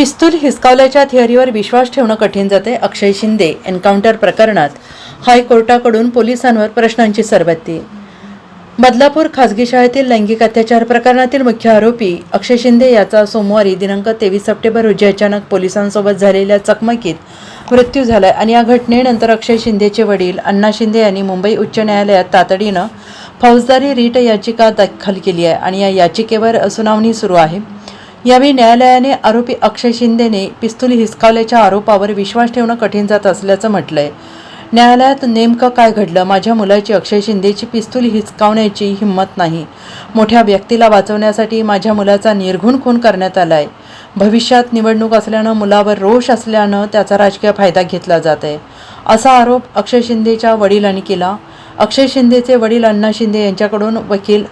पिस्तूल हिसकावल्याच्या थिअरीवर विश्वास ठेवणं कठीण जाते अक्षय शिंदे एन्काउंटर प्रकरणात हायकोर्टाकडून पोलिसांवर प्रश्नांची सरबत्ती. बदलापूर खासगी शाळेतील लैंगिक अत्याचार प्रकरणातील मुख्य आरोपी अक्षय शिंदे याचा सोमवारी दिनांक तेवीस सप्टेंबर रोजी अचानक पोलिसांसोबत झालेल्या चकमकीत मृत्यू झाला आणि या घटनेनंतर अक्षय शिंदेचे वडील अण्णा शिंदे यांनी मुंबई उच्च न्यायालयात तातडीनं फौजदारी रीट याचिका दाखल केली आहे आणि या याचिकेवर सुनावणी सुरू आहे. यावेळी न्यायालयाने आरोपी अक्षय शिंदेने पिस्तुली हिसकावल्याच्या आरोपावर विश्वास ठेवणं कठीण जात असल्याचं म्हटलंय. न्यायालयात नेमकं काय घडलं? माझ्या मुलाची अक्षय शिंदेची पिस्तूल हिसकावण्याची हिंमत नाही. मोठ्या व्यक्तीला वाचवण्यासाठी माझ्या मुलाचा निर्घुण खून करण्यात आलाय. भविष्यात निवडणूक असल्यानं मुलावर रोष असल्यानं त्याचा राजकीय फायदा घेतला जात आहे असा आरोप अक्षय शिंदेच्या वडिलांनी केला. अक्षय शिंदेचे वडील अण्णा शिंदे यांच्याकडून वकील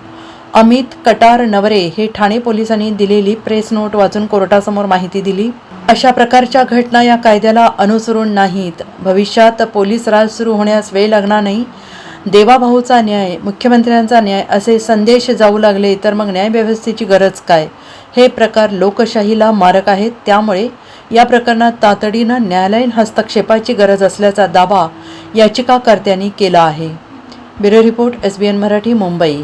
अमित कटार नवरे हे ठाणे पोलिसांनी दिलेली प्रेस नोट वाचून कोर्टासमोर माहिती दिली. अशा प्रकारच्या घटना या कायद्याला अनुसरून नाहीत. भविष्यात पोलीस राज सुरू होण्यास वेळ लागणार नाही. देवाभाऊचा न्याय मुख्यमंत्र्यांचा न्याय असे संदेश जाऊ लागले तर मग न्यायव्यवस्थेची गरज काय? हे प्रकार लोकशाहीला मारक आहेत. त्यामुळे या प्रकरणात तातडीनं न्यायालयीन हस्तक्षेपाची गरज असल्याचा दावा याचिकाकर्त्यांनी केला आहे. Bureau report S B N Marathi Mumbai.